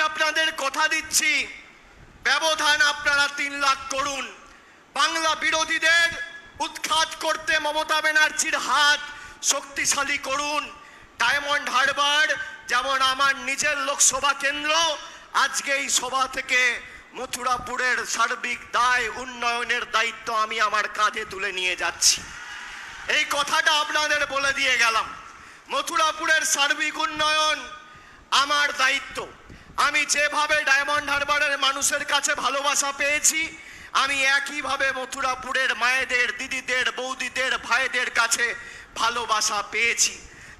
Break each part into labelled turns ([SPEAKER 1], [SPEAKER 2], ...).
[SPEAKER 1] আপনাদের কথা দিচ্ছি। ব্যবধান আপনারা তিন লাখ করুন। বাংলা বিরোধীদের উৎখাত করতে মমতা ব্যানার্জির হাত শক্তিশালী করুন। ডায়মন্ড হারবার, যেমন আমার নিজের লোকসভা কেন্দ্র, আজকে এই সভা থেকে মথুরাপুরের সার্বিক দায়, উন্নয়নের দায়িত্ব আমি আমার কাঁধে তুলে নিয়ে যাচ্ছি। এই কথাটা আপনাদের বলে দিয়ে গেলাম। মথুরাপুরের সার্বিক উন্নয়ন আমার দায়িত্ব। আমি যেভাবে ডায়মন্ড হারবারের মানুষের কাছে ভালোবাসা পেয়েছি, আমি একইভাবে মথুরাপুরের মায়েদের, দিদিদের, বৌদিদের, ভাইদের কাছে ভালোবাসা পেয়েছি।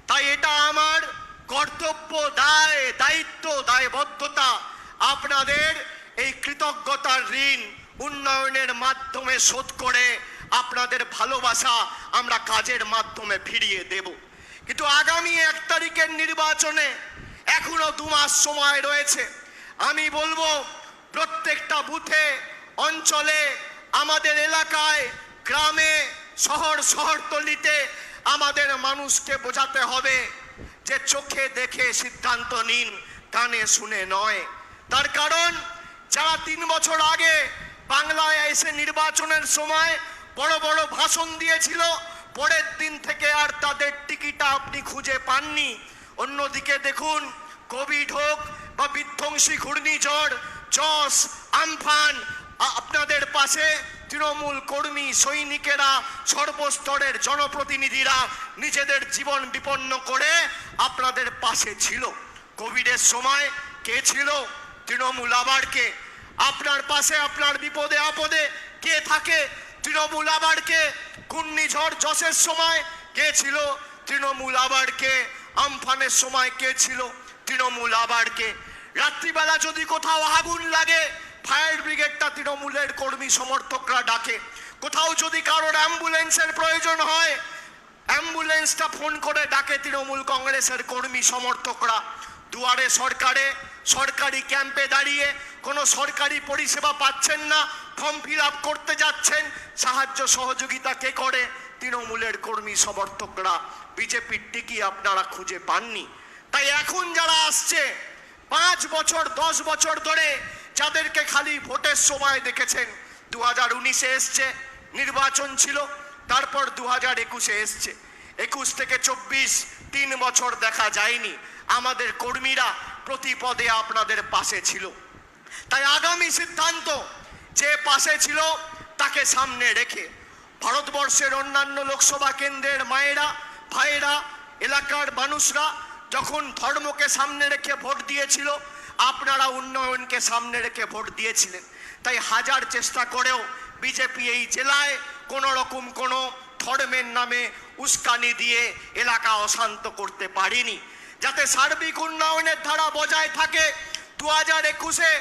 [SPEAKER 1] তাই এটা আমার কর্তব্য, দায়, দায়িত্ব, দায়বদ্ধতা। আপনাদের এই কৃতজ্ঞতার ঋণ উন্নয়নের মাধ্যমে শোধ করে আপনাদের ভালোবাসা আমরা কাজের মাধ্যমে ফিরিয়ে দেব। কিন্তু আগামী এক তারিখের নির্বাচনে এখনও দু মাস সময় রয়েছে। আমি বলব, প্রত্যেকটা বুথে, অঞ্চলে, আমাদের এলাকায়, গ্রামে, শহর, শহরতলিতে আমাদের মানুষকে বোঝাতে হবে যে চোখে দেখে সিদ্ধান্ত নিন, কানে শুনে নয়। তার কারণ, যারা তিন বছর আগে বাংলায় এসে নির্বাচনের সময় বড় বড় ভাষণ দিয়েছিল, পরের দিন থেকে আর তাদের টিকিটা আপনি খুঁজে পাননি। অন্যদিকে দেখুন, কোভিড হোক বা বিধ্বংসী ঘূর্ণিঝড় যশ আমফান আপনাদের পাশে তৃণমূল কর্মী, সৈনিকেরা, সর্বস্তরের জনপ্রতিনিধিরা নিজেদের জীবন বিপন্ন করে আপনাদের পাশে ছিল। কোভিডের সময় কে ছিল? তৃণমূল আবার কে? আপনার পাশে, আপনার বিপদে, আপদে কে থাকে? তৃণমূল আবার কে? ঘূর্ণিঝড় যশের সময় কে ছিল? তৃণমূল আবার কে? আমফানের সময় কে ছিল? তৃণমূল আবার কে? রাত্রিবেলা যদি কোথাও আগুন লাগে, ফায়ার ব্রিগেডটা তৃণমূলের কর্মী সমর্থকরা ডাকে। কোথাও যদি কারোর অ্যাম্বুলেন্সের প্রয়োজন হয়, অ্যাম্বুলেন্সটা ফোন করে ডাকে তৃণমূল কংগ্রেসের কর্মী সমর্থকরা। দুয়ারে সরকারে, সরকারি ক্যাম্পে দাঁড়িয়ে কোনো সরকারি পরিষেবা পাচ্ছেন না, ফর্ম ফিল করতে যাচ্ছেন, সাহায্য সহযোগিতা কে করে? তৃণমূলের কর্মী সমর্থকরা বিজেপির টিকি আপনারা খুঁজে পাননি। তাই এখন যারা আসছে, পাঁচ বছর, দশ বছর ধরে যাদেরকে খালি ভোটের সময় দেখেছেন দু হাজার উনিশে এসছে, নির্বাচন ছিল, তারপর দু হাজার একুশে এসছে। একুশ থেকে চব্বিশ, তিন বছর দেখা যায়নি। আমাদের কর্মীরা প্রতি পদে আপনাদের পাশে ছিল। তাই আগামী সিদ্ধান্ত, যে পাশে ছিল, তাকে সামনে রেখে ভারতবর্ষের অন্যান্য লোকসভা কেন্দ্রের মায়েরা, ভাইয়েরা, এলাকার মানুষরা যখন ধর্মকে সামনে রেখে ভোট দিয়েছিল, আপনারা উন্নয়নকে সামনে রেখে ভোট দিয়েছিলেন। তাই হাজার চেষ্টা করেও বিজেপি এই জেলায় কোনো রকম কোনো ধর্মের নামে উস্কানি দিয়ে এলাকা অশান্ত করতে পারিনি। যাতে সার্বিক উন্নয়নের ধারা বজায় থাকে, দু হাজার একুশে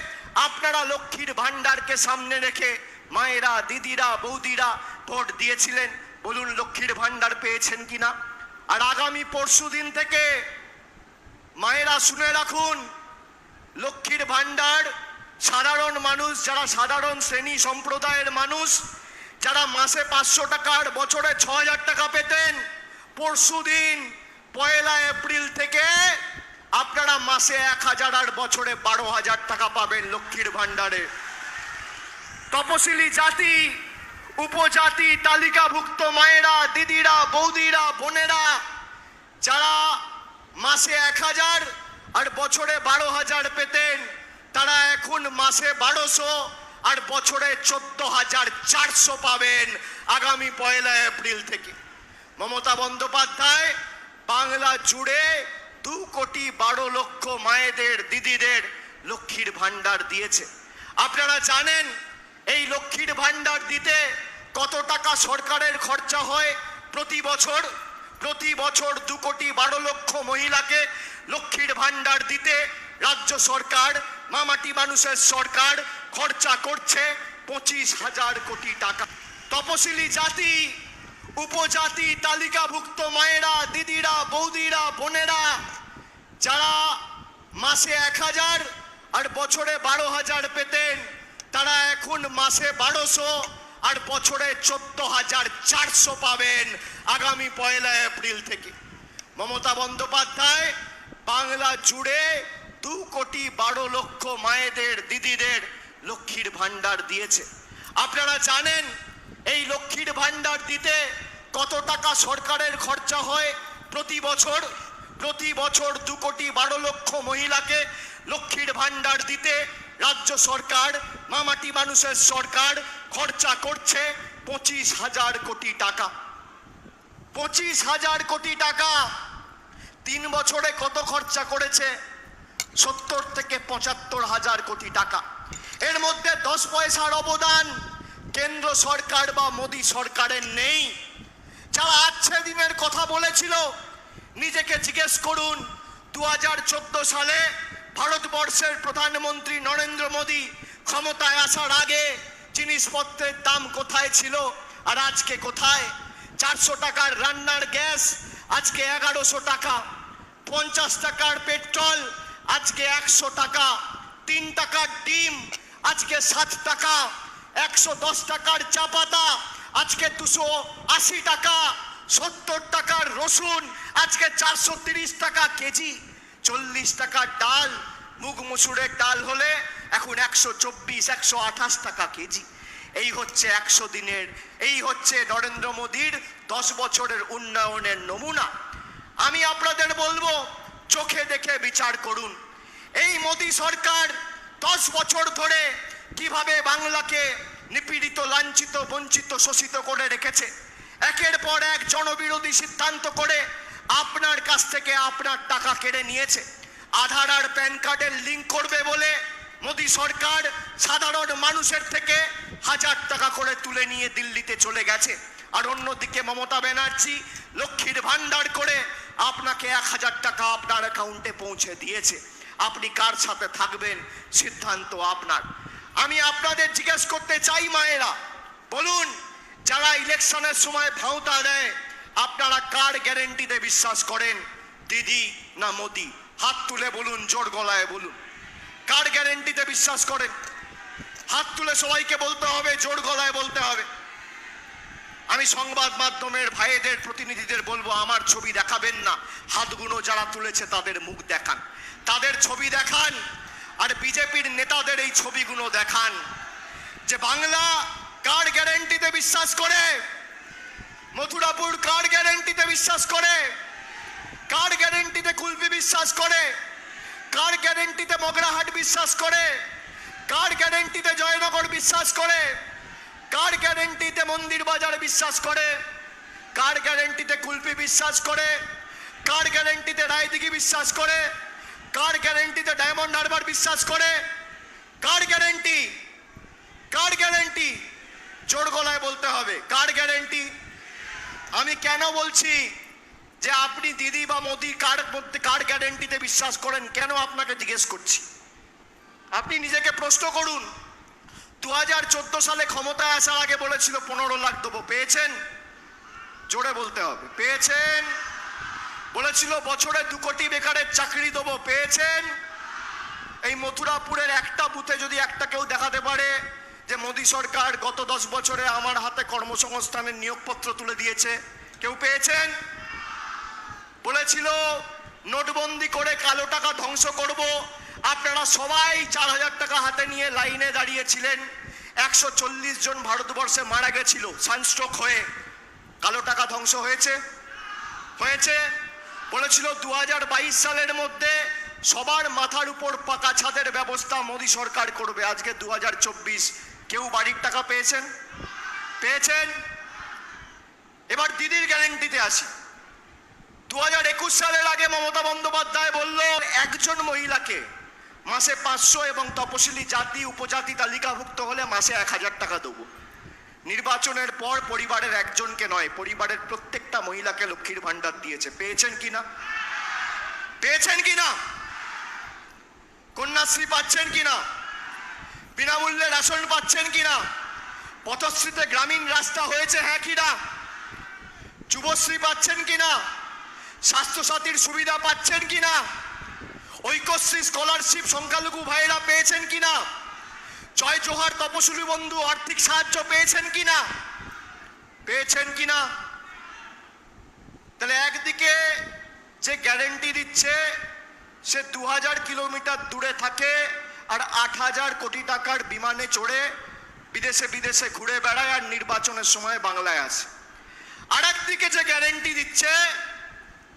[SPEAKER 1] আপনারা লক্ষ্মীর ভাণ্ডারকে সামনে রেখে মায়েরা, দিদিরা, বৌদিরা ভোট দিয়েছিলেন। বলুন, লক্ষ্মীর ভাণ্ডার পেয়েছেন কিনা? আর আগামী পরশু দিন থেকে মায়েরা শুনে রাখুন, লক্ষ্মীর ভাণ্ডার সাধারণ মানুষ, যারা সাধারণ শ্রেণি সম্প্রদায়ের মানুষ, যারা মাসে পাঁচশো টাকার, বছরে ছ হাজার টাকা পেতেন, পরশু দিন, পয়লা এপ্রিল থেকে আপনারা মাসে এক হাজার আর বছরে বারো হাজার টাকা পাবেন লক্ষ্মীর ভাণ্ডারে। তপশিলি জাতি, উপজাতি তালিকাভুক্ত মায়েরা, দিদিরা, বৌদিরা, বোনেরা, যারা মাসে এক হাজার আর বছরে বারো হাজার পেতেন, তারা এখন মাসে বারোশো আর বছরে চোদ্দ হাজার চারশো পাবেন আগামী পয়লা এপ্রিল থেকে। মমতা বন্দ্যোপাধ্যায়, বাংলা জুড়ে দু কোটি বারো লক্ষ মায়েদের, দিদিদের লক্ষ্মীর ভাণ্ডার দিয়েছে। আপনারা জানেন এই লক্ষ্মীর ভাণ্ডার দিতে কত টাকা সরকারের খরচা হয় প্রতি বছর? প্রতি বছর দু কোটি বারো লক্ষ মহিলাকে লক্ষ্মীর ভাণ্ডার দিতে রাজ্য সরকার, মামাটি মানুষের সরকার খরচা করছে পঁচিশ হাজার কোটি টাকা। তপশিলি জাতি, উপজাতি তালিকাভুক্ত মায়েরা, দিদিরা, বৌদিরা, বোনেরা, যারা মাসে এক হাজার আর বছরে বারো হাজার পেতেন তারা এখন মাসে বারোশো আর বছরে চোদ্দ হাজার চারশো পাবেন আগামী পয়লা এপ্রিল থেকে। মমতা বন্দ্যোপাধ্যায় বাংলা জুড়ে দু কোটি বারো লক্ষ মায়েদের, দিদিদের লক্ষ্মীর ভান্ডার দিয়েছে। আপনারা জানেন, এই লক্ষ্মীর ভান্ডার দিতে কত টাকা সরকারের খরচা হয় প্রতি বছর? প্রতি বছর দু কোটি বারো লক্ষ মহিলাকে লক্ষ্মীর ভান্ডার দিতে রাজ্য সরকার, মামাটি মানুষের সরকার খরচা করছে পঁচিশ হাজার কোটি টাকা। পঁচিশ হাজার কোটি টাকা তিন বছরে কত খরচা করেছে? সত্তর থেকে পঁচাত্তর হাজার কোটি টাকা। এর মধ্যে দশ পয়সার অবদান কেন্দ্র সরকার বা মোদী সরকারের নেই। যারা আচ্ছে দিনের কথা বলেছিল, নিজেকে জিজ্ঞেস করুন দু হাজার চোদ্দ সালে ভারতবর্ষের প্রধানমন্ত্রী নরেন্দ্র মোদী ক্ষমতায় আসার আগে জিনিসপত্রের দাম কোথায় ছিল আর আজকে কোথায়? চারশো টাকার রান্নার গ্যাস, আজকে এগারোশো টাকা। পঞ্চাশ টাকার পেট্রোল, আজকে একশো টাকা। তিন টাকার ডিম, আজকে সাত টাকা। একশো দশ টাকার চা পাতা, আজকে দুশো আশি টাকা। সত্তর টাকার রসুন, আজকে চারশো তিরিশ টাকা কেজি। চল্লিশ টাকার ডাল, মুগ মসুরের ডাল হলে এখন একশো চব্বিশ, একশো আঠাশ টাকা কেজি। এই হচ্ছে একশো দিনের, এই হচ্ছে নরেন্দ্র মোদীর দশ বছরের উন্নয়নের নমুনা। আমি আপনাদের বলব, চোখে দেখে বিচার করুন। এই মোদী সরকার দশ বছর ধরে কীভাবে বাংলাকে নিপীড়িত, লাঞ্ছিত, বঞ্চিত, শোষিত করে রেখেছে, একের পর এক জনবিরোধী সিদ্ধান্ত করে আপনার কাছ থেকে আপনার টাকা কেড়ে নিয়েছে। আধার আর প্যান কার্ডের লিঙ্ক করবে বলে মোদী সরকার সাধারণ মানুষের থেকে হাজার টাকা করে তুলে নিয়ে দিল্লিতে চলে গেছে। আর অন্যদিকে মমতা ব্যানার্জি লক্ষ্মীর ভান্ডার করে আপনাকে এক হাজার টাকা আপনার অ্যাকাউন্টে পৌঁছে দিয়েছে। আপনি কার সাথে থাকবেন? সিদ্ধান্ত আপনার। আমি আপনাদের জিজ্ঞেস করতে চাই মায়েরা, বলুন, যারা ইলেকশনের সময় ভাওতা দেয় আপনারা কার গ্যারেন্টিতে বিশ্বাস করেন? দিদি না মোদি? হাত তুলে বলুন, জোর গলায় বলুন। কার গ্যারেন্টিতে বিশ্বাস করেন? হাত তুলে সবাইকে বলতে হবে, জোর গলায় বলতে হবে। আমি সংবাদ মাধ্যমের ভাইদের প্রতিনিধিদের বলব, আমার ছবি দেখাবেন না। হাতগুলো যারা তুলেছে, তাদের মুখ দেখান। তাদের ছবি দেখান, আর বিজেপির নেতাদের এই ছবিগুলো দেখান। যে বাংলা কার গ্যারেন্টিতে বিশ্বাস করে? মথুরাপুর কার গ্যারেন্টিতে বিশ্বাস করে। কার গ্যারেন্টিতে কুলপি বিশ্বাস করে। কার গ্যারেন্টিতে মগরাহাট বিশ্বাস করে। কার গ্যারেন্টিতে জয়নগর বিশ্বাস করে। কার গ্যারেন্টিতে মন্দির বাজার বিশ্বাস করে। কার গ্যারেন্টিতে কুলপি বিশ্বাস করে। কার গ্যারেন্টিতে রায়দিঘি বিশ্বাস করে। কার গ্যারেন্টিতে ডায়মন্ড হারবার বিশ্বাস করে। কার গ্যারেন্টি কার গ্যারেন্টি জোর গলায় বলতে হবে। কার গ্যারেন্টি আমি কেন বলছি যে আপনি দিদি বা মোদি কার মধ্যে কার গ্যারেন্টিতে বিশ্বাস করেন? কেন আপনাকে জিজ্ঞেস করছি? আপনি নিজেকে প্রশ্ন করুন। দু হাজার চোদ্দ সালে ক্ষমতায় আসার আগে বলেছিল, পনেরো লাখ দেবো। পেয়েছেন? জোরে বলতে হবে। পেয়েছেন? বলেছিল, বছরে দু কোটি বেকারের চাকরি দেবো। পেয়েছেন? এই মথুরাপুরের একটা বুথে যদি একটা কেউ দেখাতে পারে যে মোদী সরকার গত দশ বছরে আমার হাতে কর্মসংস্থানের নিয়োগপত্র তুলে দিয়েছে। কেউ পেয়েছেন? বলেছিল, নোটবন্দি করে কালো টাকা ধ্বংস করব। আপনারা সবাই চার হাজার টাকা হাতে নিয়ে লাইনে দাঁড়িয়েছিলেন। একশো চল্লিশ জন ভারতবর্ষে মারা গেছিল সানস্ট্রোক হয়ে। কালো টাকা ধ্বংস হয়েছে? হয়েছে। বলেছিল দু হাজার বাইশ সালের মধ্যে সবার মাথার উপর পাকা ছাদের ব্যবস্থা মোদী সরকার করবে। আজকে দু হাজার চব্বিশ কেউ বাড়ির টাকা পেয়েছেন? পেয়েছেন? এবার দিদির গ্যারেন্টিতে আসি। দু হাজার একুশ সালের আগে মমতা বন্দ্যোপাধ্যায় বলল, একজন মহিলাকে মাসে পাঁচশো এবং তপশিলি জাতি উপজাতি তালিকাভুক্ত হলে মাসে এক হাজার টাকা দেবো। নির্বাচনের পর পরিবারের একজনকে নয়, পরিবারের প্রত্যেকটা মহিলাকে লক্ষ্মীর ভান্ডার দিয়েছে। পেয়েছেন কিনা পেয়েছেন কি না? কন্যাশ্রী পাচ্ছেন কিনা বিনামূল্যে রেশন পাচ্ছেন কিনা? পথশ্রীতে গ্রামীণ রাস্তা হয়েছে হ্যাঁ কিনা যুবশ্রী পাচ্ছেন কিনা? স্বাস্থ্যসাথীর সুবিধা পাচ্ছেন কিনা? ঐক্যশ্রী স্কলারশিপ সংখ্যালঘু ভাইয়েরা পেয়েছেন কিনা? জয় জোহার তপশিলি বন্ধু আর্থিক সাহায্য পেয়েছেন কিনা? পেয়েছেন কিনা? তাহলে একদিকে যে গ্যারেন্টি দিচ্ছে, সে দু হাজার কিলোমিটার দূরে থাকে আর আট হাজার কোটি টাকার বিমানে চড়ে বিদেশে বিদেশে ঘুরে বেড়ায় আর নির্বাচনের সময় বাংলায় আসে আর একদিকে যে গ্যারেন্টি দিচ্ছে,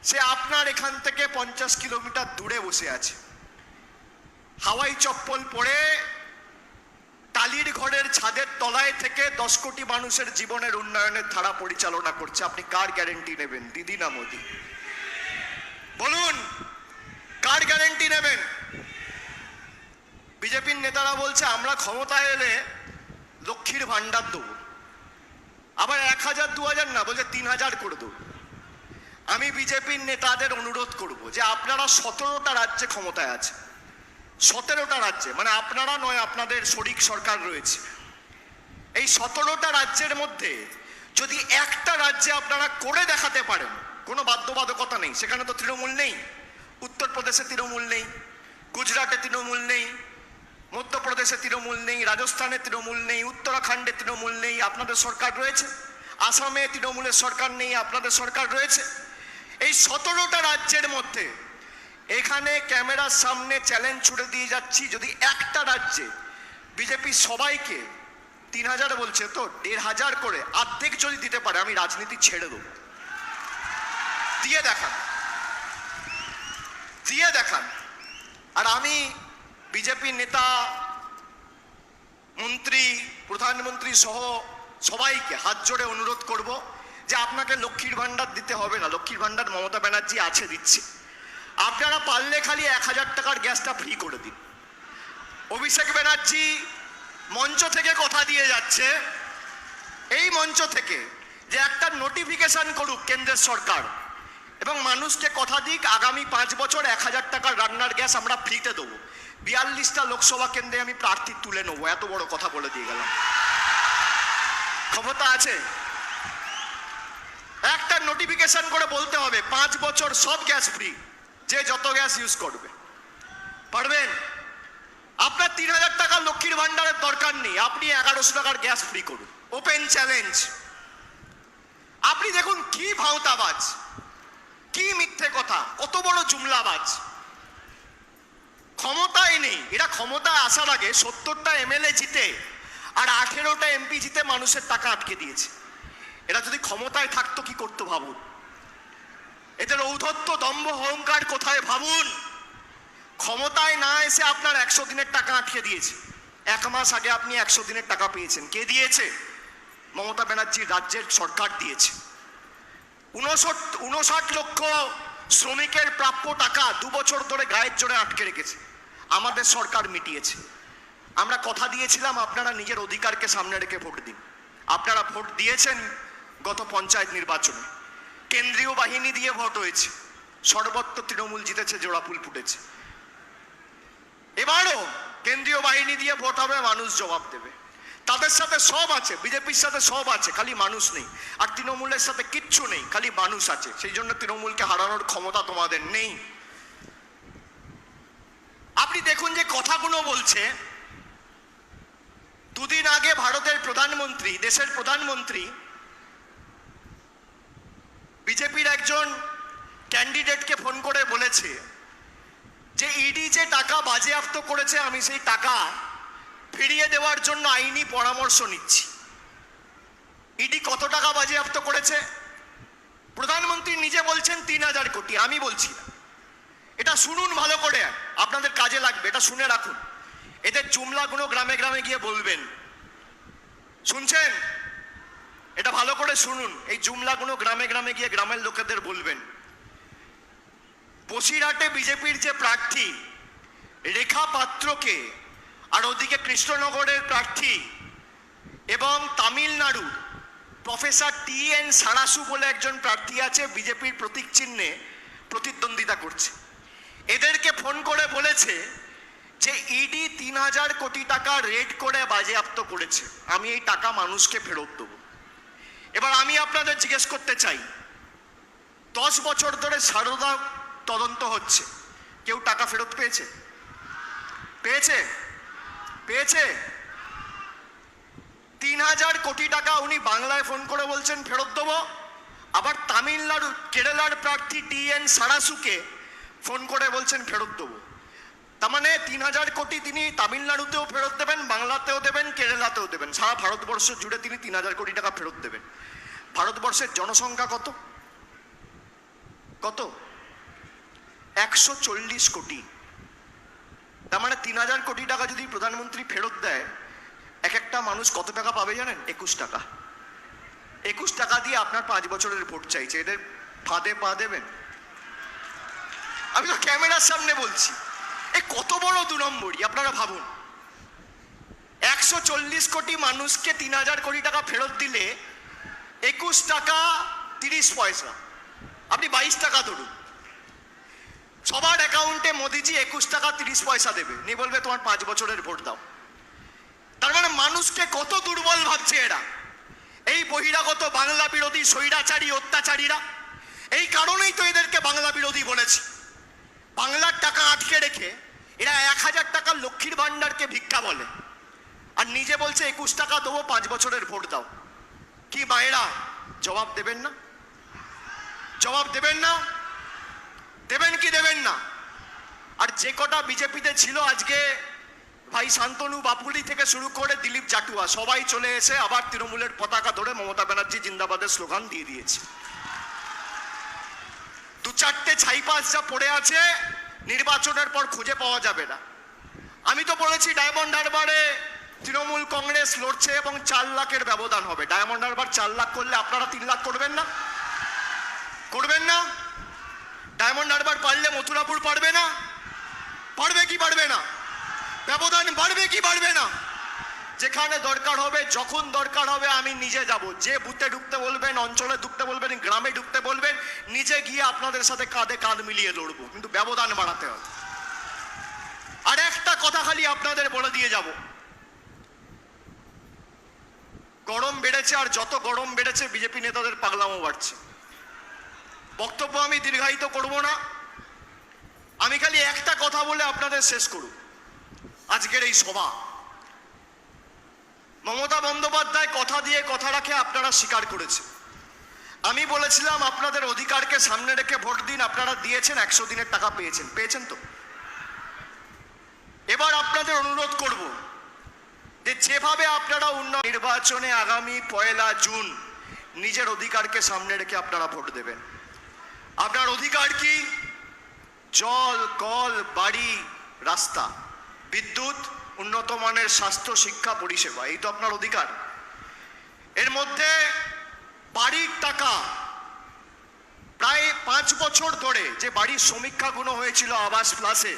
[SPEAKER 1] সে আপনার এখান থেকে পঞ্চাশ কিলোমিটার দূরে বসে আছে। হাওয়াই চপ্পল পরে টালির ঘরের ছাদের তলায় থেকে দশ কোটি মানুষের জীবনের উন্নয়নের ধারা পরিচালনা করছে। আপনি কার গ্যারেন্টি নেবেন? দিদি না মোদি? বলুন, কার গ্যারেন্টি নেবেন? বিজেপির নেতারা বলছে, আমরা ক্ষমতায় এলে লক্ষ্মীর ভান্ডার দেবো। আবার এক হাজার, দু হাজার না, বলছে তিন হাজার করে দেবো। আমি বিজেপির নেতাদের অনুরোধ করব যে, আপনারা সতেরোটা রাজ্যে ক্ষমতায় আছে সতেরোটা রাজ্যে মানে আপনারা নয়, আপনাদের শরিক সরকার রয়েছে। এই সতেরোটা রাজ্যের মধ্যে যদি একটা রাজ্যে আপনারা করে দেখাতে পারেন, কোনো বাধ্যবাধকতা নেই। সেখানে তো তৃণমূল নেই। উত্তরপ্রদেশে তৃণমূল নেই। গুজরাটে তৃণমূল নেই। মধ্যপ্রদেশে তৃণমূল নেই, রাজস্থানে তৃণমূল নেই, উত্তরাখণ্ডে তৃণমূল নেই, আপনাদের সরকার রয়েছে। আসামে তৃণমূলের সরকার নেই, আপনাদের সরকার রয়েছে। এই সতেরোটা রাজ্যের মধ্যে এখানে ক্যামেরার সামনে চ্যালেঞ্জ ছুড়ে দিয়ে যাচ্ছি, যদি একটা রাজ্যে বিজেপি সবাইকে তিন হাজার বলছে, তো দেড় হাজার করে অর্ধেক যদি দিতে পারে, আমি রাজনীতি ছেড়ে দেবো। দিয়ে দেখান। দিয়ে দেখান। আর আমি বিজেপি নেতা, মন্ত্রী, প্রধানমন্ত্রী সহ সবাইকে হাত জোড়ে অনুরোধ করব যে আপনাকে লক্ষ্মীর ভাণ্ডার দিতে হবে না। লক্ষ্মীর ভাণ্ডার মমতা ব্যানার্জি আছে, দিচ্ছে। আপনারা পারলে খালি এক হাজার টাকার গ্যাসটা ফ্রি করে দিন। অভিষেক ব্যানার্জি মঞ্চ থেকে কথা দিয়ে যাচ্ছে। এই মঞ্চ থেকে যে একটা নোটিফিকেশন করুক কেন্দ্রের সরকার এবং মানুষকে কথা দিক, আগামী পাঁচ বছর এক হাজার টাকার রান্নার গ্যাস আমরা ফ্রিতে দেবো। বিয়াল্লিশটা লোকসভা কেন্দ্রে আমি প্রার্থী তুলে নেব, এত বড় কথা বলে দিয়ে গেলাম। ক্ষমতা আছে? একটা নোটিফিকেশন করে বলতে হবে, পাঁচ বছর সব গ্যাস ফ্রি যে যত গ্যাস ইউজ করবে। পারবেন? আপনার তিন হাজার টাকা লক্ষ্মীর ভান্ডারের দরকার নেই, আপনি এগারোশো টাকার গ্যাস ফ্রি করুন। ওপেন চ্যালেঞ্জ আপনি দেখুন কি ভাওতাবাজ, কি মিথ্যে কথা, কত বড় জুমলাবাজ। ক্ষমতায় নেই এরা ক্ষমতা আসার আগে সত্তরটা এমএলএ জিতে আর আঠেরোটা এমপি জিতে মানুষের টাকা আটকে দিয়েছে। এরা যদি ক্ষমতায় থাকতো কি করতো ভাবুন? এদের ঔদ্ধত্য দম্ভ, অহংকার কোথায় ভাবুন? ক্ষমতায় না এসে আপনার একশো দিনের টাকা আটকে দিয়েছে। এক মাস আগে আপনি একশো দিনের টাকা পেয়েছেন। কে দিয়েছে? মমতা ব্যানার্জির রাজ্যের সরকার দিয়েছে। উনষট, উনষাট লক্ষ শ্রমিকের প্রাপ্য টাকা দু বছর ধরে গায়ের জোরে আটকে রেখেছে। আমাদের সরকার মিটিয়েছে। আমরা কথা দিয়েছিলাম, আপনারা নিজের অধিকারকে সামনে রেখে ভোট দিন। আপনারা ভোট দিয়েছেন গত পঞ্চায়েত নির্বাচনে। কেন্দ্রীয় বাহিনী দিয়ে ভোট হয়েছে। সর্বত্র তৃণমূল জিতেছে জোড়াফুল ফুটেছে। এবারও কেন্দ্রীয় বাহিনী দিয়ে ভোট হবে, মানুষ জবাব দেবে। তাদের সাথে সব আছে, বিজেপির সাথে সব আছে, খালি মানুষ নেই। আর তৃণমূলের সাথে কিচ্ছু নেই, খালি মানুষ আছে। সেই জন্য তৃণমূলকে হারানোর ক্ষমতা তোমাদের নেই। আপনি দেখুন যে কথাগুলো বলছে। দুদিন আগে ভারতের প্রধানমন্ত্রী, দেশের প্রধানমন্ত্রী, বিজেপির একজন ক্যান্ডিডেটকে ফোন করে বলেছে যে ইডি যে টাকা বাজেয়াপ্ত করেছে, আমি সেই টাকা ফিরিয়ে দেওয়ার জন্য আইনি পরামর্শ নিচ্ছি। ইডি কত টাকা বাজেয়াপ্ত করেছে? প্রধানমন্ত্রী নিজে বলছেন তিন হাজার কোটি, আমি বলছি না। এটা শুনুন ভালো করে। আপনাদের কাজে লাগবে, এটা শুনে রাখুন। এদের জুমলাগুলো গ্রামে গ্রামে গিয়ে বলবেন। শুনছেন? এটা ভালো করে শুনুন। এই জুমলাগুলো গ্রামে গ্রামে গিয়ে গ্রামের লোকেদের বলবেন। বসিরহাটে বিজেপির যে প্রার্থী, রেখা পাত্রকে, আর ওদিকে কৃষ্ণনগরের প্রার্থী এবং Tamil Nadu, professor T N Sarasu বলে একজন প্রার্থী আছে, বিজেপির প্রতীক চিহ্নে প্রতিদ্বন্দ্বিতা করছে। এদেরকে ফোন করে বলেছে যে ইডি তিন হাজার কোটি টাকা রেড করে বাজেয়াপ্ত করেছে। আমি এই টাকা মানুষকে ফেরত দেবো। এবার আমি আপনাদের জিজ্ঞেস করতে চাই, দশ বছর ধরে সারদা তদন্ত হচ্ছে। কেউ টাকা ফেরত পেয়েছে? পেয়েছে? পেয়েছে? তিন হাজার কোটি টাকা উনি বাংলায় ফোন করে বলছেন, ফেরত দেবো। আবার তামিলনাড়ু, কেরালার প্রার্থী টি এন সারাসুকে ফোন করে বলছেন, ফেরত দেবো। তার মানে তিন হাজার কোটি তিনি তামিলনাড়ুতেও ফেরত দেবেন, বাংলাতেও দেবেন, কেরালাতেও দেবেন। সারা ভারতবর্ষ জুড়ে তিনি তিন হাজার কোটি টাকা ফেরত দেবেন। ভারতবর্ষের জনসংখ্যা কত? কত? একশো চল্লিশ কোটি। তার মানে তিন হাজার কোটি টাকা যদি প্রধানমন্ত্রী ফেরত দেয়, এক একটা মানুষ কত টাকা পাবে জানেন? একুশ টাকা। একুশ টাকা দিয়ে আপনার পাঁচ বছরের ভোট চাইছে। এদের ফাঁদে পা দেবেন। আমি তো ক্যামেরার সামনে বলছি। এ কত বড় দু নম্বরই, আপনারা ভাবুন। একশো চল্লিশ কোটি মানুষকে তিন হাজার কোটি টাকা ফেরত দিলে একুশ টাকা তিরিশ পয়সা। আপনি বাইশ টাকা ধরুন। সবার অ্যাকাউন্টে মোদিজি একুশ টাকা তিরিশ পয়সা দেবে। নিয়ে বলবে, তোমার পাঁচ বছরের ভোট দাও। তার মানে মানুষকে কত দুর্বল ভাবছে এরা। এই বহিরাগত বাংলা বিরোধী স্বৈরাচারী, অত্যাচারীরা। এই কারণেই তো এদেরকে বাংলা বিরোধী বলেছি। বাংলার টাকা আটকে রেখে এরা এক হাজার টাকার লক্ষ্মীর ভাণ্ডারকে ভিক্ষা বলে। আর নিজে বলছে, একুশ টাকা দেবো, পাঁচ বছরের ভোট দাও। কি মায়েরা, জবাব দেবেন না? জবাব দেবেন না? দেবেন কি দেবেন না? আর যে কটা বিজেপিতে ছিল আজকে, ভাই শান্তনু বাপুলি থেকে শুরু করে দিলীপ জাটুয়া, সবাই চলে এসে আবার তৃণমূলের পতাকা ধরে মমতা ব্যানার্জি জিন্দাবাদের স্লোগান দিয়ে দিয়েছে। দু চারটে ছাইপাস যা পড়ে আছে, নির্বাচনের পর খুঁজে পাওয়া যাবে না। আমি তো বলেছি, ডায়মন্ড হারবারে তৃণমূল কংগ্রেস লড়ছে এবং চার লাখের ব্যবধান হবে। ডায়মন্ড হারবার চার লাখ করলে আপনারা তিন লাখ করবেন না? করবেন না? ডায়মন্ড হারবার পারলে মথুরাপুর পারবে না? পারবে কি পারবে না? ব্যবধান বাড়বে কি বাড়বে না? যেখানে দরকার হবে, যখন দরকার হবে আমি নিজে যাব। যে বুথে ঢুকতে বলবেন, অঞ্চলে ঢুকতে বলবেন, গ্রামে ঢুকতে বলবেন, নিজে গিয়ে আপনাদের সাথে কাঁধে কাঁধ মিলিয়ে লড়বো। কিন্তু ব্যবধান বাড়াতে হবে। আর একটা কথা খালি আপনাদের বলে দিয়ে যাব। গরম বেড়েছে আর যত গরম বেড়েছে, বিজেপি নেতাদের পাগলামো বাড়ছে। বক্তব্য আমি দীর্ঘায়িত করব না। আমি খালি একটা কথা বলে আপনাদের শেষ করব। আজকের এই সভা। মমতা বন্দ্যোপাধ্যায় কথা দিয়ে কথা রাখে আপনারা স্বীকার করেছে আমি বলেছিলাম আপনাদের অধিকারকে সামনে রেখে ভোট দিন, আপনারা দিয়েছেন, একশো দিনের টাকা পেয়েছেন। পেয়েছেন তো? এবার আপনাদের অনুরোধ করব যে যেভাবে আপনারা উন্নয়ন নির্বাচনে আগামী পয়লা জুন নিজের অধিকারকে সামনে রেখে আপনারা ভোট দেবেন। আপনার অধিকার কি? জল, কল, বাড়ি, রাস্তা, বিদ্যুৎ উন্নত মানের স্বাস্থ্য শিক্ষা পরিষেবা, এই তো আপনার অধিকার। এর মধ্যে বাড়ির টাকা, প্রায় পাঁচ বছর ধরে যে বাড়ির সমীক্ষাগুলো হয়েছিল আবাস প্লাসে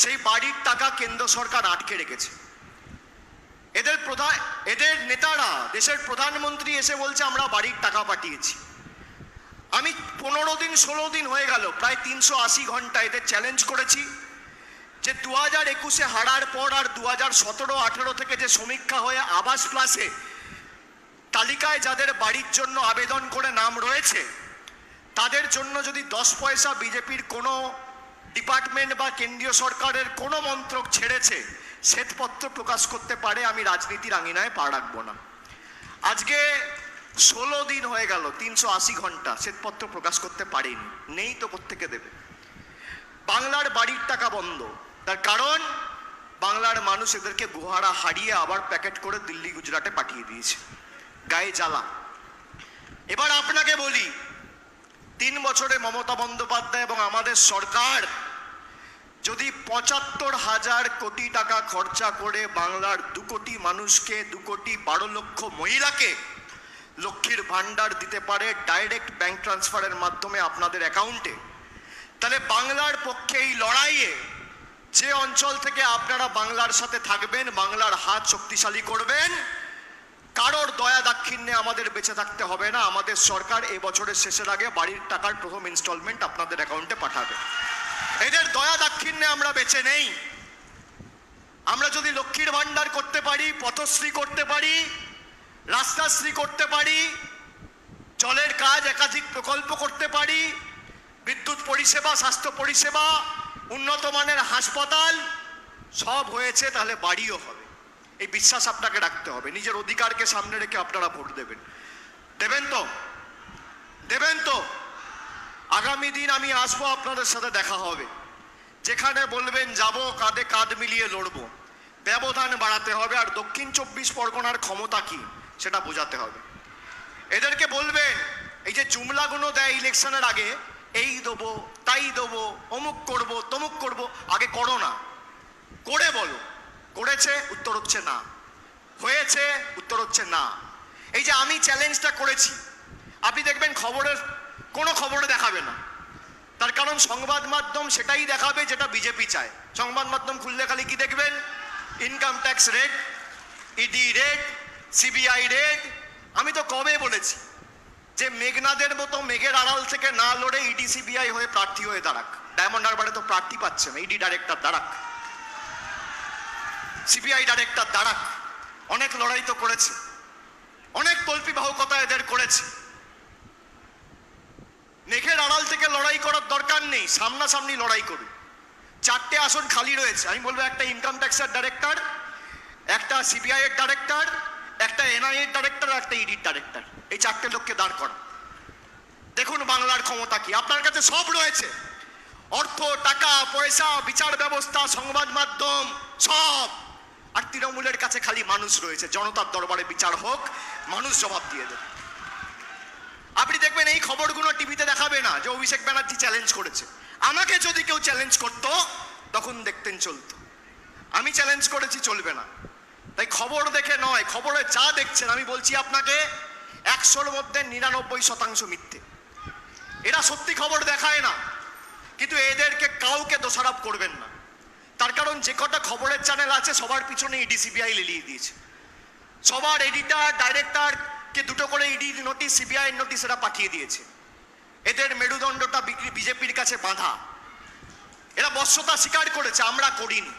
[SPEAKER 1] সেই বাড়ির টাকা কেন্দ্র সরকার আটকে রেখেছে। এদের প্রধান, এদের নেতারা, দেশের প্রধানমন্ত্রী এসে বলছে, আমরা বাড়ির টাকা পাঠিয়েছি। আমি পনেরো দিন, ষোলো দিন হয়ে গেল, প্রায় তিনশো আশি ঘণ্টা এদের চ্যালেঞ্জ করেছি। যে দু হাজার একুশে হারার পর আর দু হাজার সতেরো, আঠেরো থেকে যে সমীক্ষা হয়ে আবাস প্লাসে তালিকায় যাদের বাড়ির জন্য আবেদন করে নাম রয়েছে, তাদের জন্য যদি দশ পয়সা বিজেপির কোনো ডিপার্টমেন্ট বা কেন্দ্রীয় সরকারের কোনো মন্ত্রক ছেড়েছে, শ্বেতপত্র প্রকাশ করতে পারে, আমি রাজনীতির আঙিনায় পা রাখব না। আজকে ষোলো দিন হয়ে গেল, তিনশো আশি ঘণ্টা শ্বেতপত্র প্রকাশ করতে পারেনি, নেই তো কোত্থেকে দেবে? বাংলার বাড়ির টাকা বন্ধ তার কারণ, বাংলার মানুষ এদেরকে গুহারা হারিয়ে আবার প্যাকেট করে দিল্লি, গুজরাটে পাঠিয়ে দিয়েছে। গায়ে জ্বালা। এবার আপনাকে বলি, তিন বছরে মমতা বন্দ্যোপাধ্যায় এবং আমাদের সরকার যদি পঁচাত্তর হাজার কোটি টাকা খরচা করে বাংলার দু কোটি মানুষকে, দু কোটি বারো লক্ষ মহিলাকে লক্ষ্মীর ভাণ্ডার দিতে পারে ডাইরেক্ট ব্যাংক ট্রান্সফারের মাধ্যমে আপনাদের অ্যাকাউন্টে, তাহলে বাংলার পক্ষে এই লড়াইয়ে যে অঞ্চল থেকে আপনারা বাংলার সাথে থাকবেন, বাংলার হাত শক্তিশালী করবেন, কারোর দয়া দাক্ষিণ্যে আমাদের বেঁচে থাকতে হবে না। আমাদের সরকার এই বছরের শেষের আগে বাড়ির টাকার প্রথম ইনস্টলমেন্ট আপনাদের অ্যাকাউন্টে পাঠাবে। এদের দয়া দাক্ষিণ্যে আমরা বেঁচে নেই। আমরা যদি লক্ষ্মীর ভাণ্ডার করতে পারি, পথশ্রী করতে পারি, রাস্তাশ্রী করতে পারি, জলের কাজ একাধিক প্রকল্প করতে পারি, বিদ্যুৎ পরিষেবা, স্বাস্থ্য পরিষেবা উন্নত মানের হাসপাতাল, সব হয়েছে, তাহলে বাড়িও হবে। এই বিশ্বাস আপনাকে রাখতে হবে। নিজের অধিকারকে সামনে রেখে আপনারা ভোট দেবেন। দেবেন তো? দেবেন তো? আগামী দিন আমি আসব, আপনাদের সাথে দেখা হবে। যেখানে বলবেন, যাব, কাঁধে কাঁধ মিলিয়ে লড়বো। ব্যবধান বাড়াতে হবে, আর দক্ষিণ চব্বিশ পরগনার ক্ষমতা কি, সেটা বোঝাতে হবে। এদেরকে বলবেন, এই যে জুমলাগুলো দেয় ইলেকশনের আগে এই দেবো, তাই দেবো, অমুক করব, তমুক করব, আগে করো না। করে বলো, করেছে, উত্তর হচ্ছে না। হয়েছে, উত্তর হচ্ছে না। এই যে আমি চ্যালেঞ্জটা করেছি, আপনি দেখবেন খবরের, কোনো খবরে দেখাবে না। তার কারণ সংবাদ মাধ্যম সেটাই দেখাবে যেটা বিজেপি চায়। সংবাদ মাধ্যম খুললে খালি কি দেখবেন? Income tax rate ED rate CBI rate আমি তো কবে বলেছি? যে মেঘনাদের মতো মেঘের আড়াল থেকে না লড়ে ইডি সিবিআই হয়ে প্রার্থী হয়ে দাঁড়াক। ডায়মন্ড হারবারে তো প্রার্থী পাচ্ছে না ইডি ডাইরেক্টর দাঁড়াক। সিবিআই ডাইরেক্টর দাঁড়াক। অনেক লড়াই তো করেছে। অনেক তল্পি বাহকতা এদের করেছে। মেঘের আড়াল থেকে লড়াই করার দরকার নেই, সামনাসামনি লড়াই করুন। চারটে আসন খালি রয়েছে। আমি বলব একটা ইনকাম ট্যাক্সের ডাইরেক্টর একটা সিবিআই এর ডাইরেক্টর একটা এনআই এর ডাইরেক্টর একটা ইডির ডাইরেক্টর এই চারটে লোককে দাঁড় করা দেখুন বাংলার ক্ষমতা কি। আপনার কাছে সব রয়েছে। অর্থ, টাকা, পয়সা, বিচার ব্যবস্থা, সংবাদ মাধ্যম, সব। আর তৃণমূলের কাছে খালি মানুষ রয়েছে। জনতার দরবারে বিচার হোক, মানুষ জবাব দিয়ে দেবে। আপনি দেখবেন এই খবরগুলো টিভিতে দেখাবে না যে অভিষেক ব্যানার্জি চ্যালেঞ্জ করেছে। আমাকে যদি কেউ চ্যালেঞ্জ করতো, তখন দেখতেন চলতো। আমি চ্যালেঞ্জ করেছি, চলবে না। তাই খবর দেখে নয়, খবরে যা দেখছেন, আমি বলছি আপনাকে একশোর মধ্যে নিরানব্বই শতাংশ মিথ্যে। এরা সত্যি খবর দেখায় না, কিন্তু এদেরকে কাউকে দোষারোপ করবেন না। তার কারণ যে কটা খবরের চ্যানেল আছে, সবার পিছনে ইডি সিবিআই লিলিয়ে দিয়েছে। সবার এডিটার ডাইরেক্টরকে দুটো করে ইডি নোটিশ সিবিআই নোটিশ এরা পাঠিয়ে দিয়েছে। এদের মেরুদণ্ডটা বিজেপির কাছে বাঁধা। এরা বশ্যতা স্বীকার করেছে, আমরা করিনি।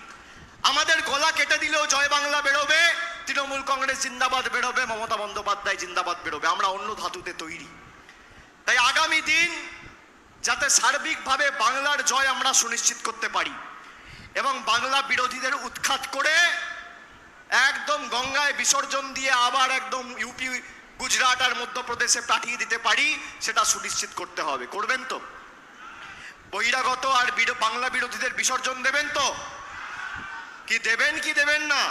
[SPEAKER 1] আমাদের গলা কেটে দিলেও জয় বাংলা বেরোবে, তৃণমূল কংগ্রেস জিন্দাবাদ বেরোবে, মমতা বন্দ্যোপাধ্যায় জিন্দাবাদ বেরোবে, আমরা অন্য ধাতুতে তৈরি। তাই আগামী দিন যাতে সার্বিকভাবে বাংলার জয় আমরা সুনিশ্চিত করতে পারি এবং বাংলা বিরোধীদের উৎখাত করে একদম গঙ্গায় বিসর্জন দিয়ে আবার একদম ইউপি, গুজরাট আর মধ্যপ্রদেশে পাঠিয়ে দিতে পারি, সেটা সুনিশ্চিত করতে হবে। করবেন তো? বহিরাগত আর বাংলা বিরোধীদের বিসর্জন দেবেন তো? কি দেবেন কি দেবেন না?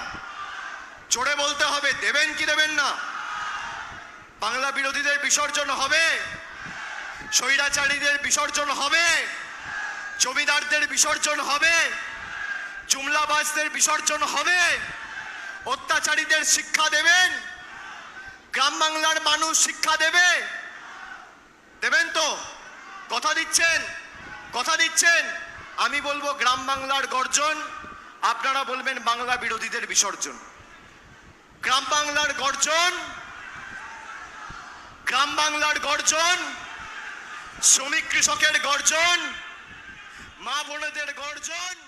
[SPEAKER 1] জোরে বলতে হবে, দেবেন, কি দেবেন না? বাংলা বিরোধীদের বিসর্জন হবে, স্বৈরাচারীদের বিসর্জন হবে, জমিদারদের বিসর্জন হবে, জুমলাবাজদের বিসর্জন হবে, অত্যাচারীদের শিক্ষা দেবেন, গ্রাম বাংলার মানুষ শিক্ষা দেবে। দেবেন তো? কথা দিচ্ছেন? কথা দিচ্ছেন? আমি বলব গ্রাম বাংলার গর্জন। আপনারা বলবেন বাংলা বিরোধীদের বিসর্জন। গ্রাম বাংলার গর্জন, গ্রাম বাংলার গর্জন, শ্রমিক কৃষকের গর্জন, মা বোনেদের গর্জন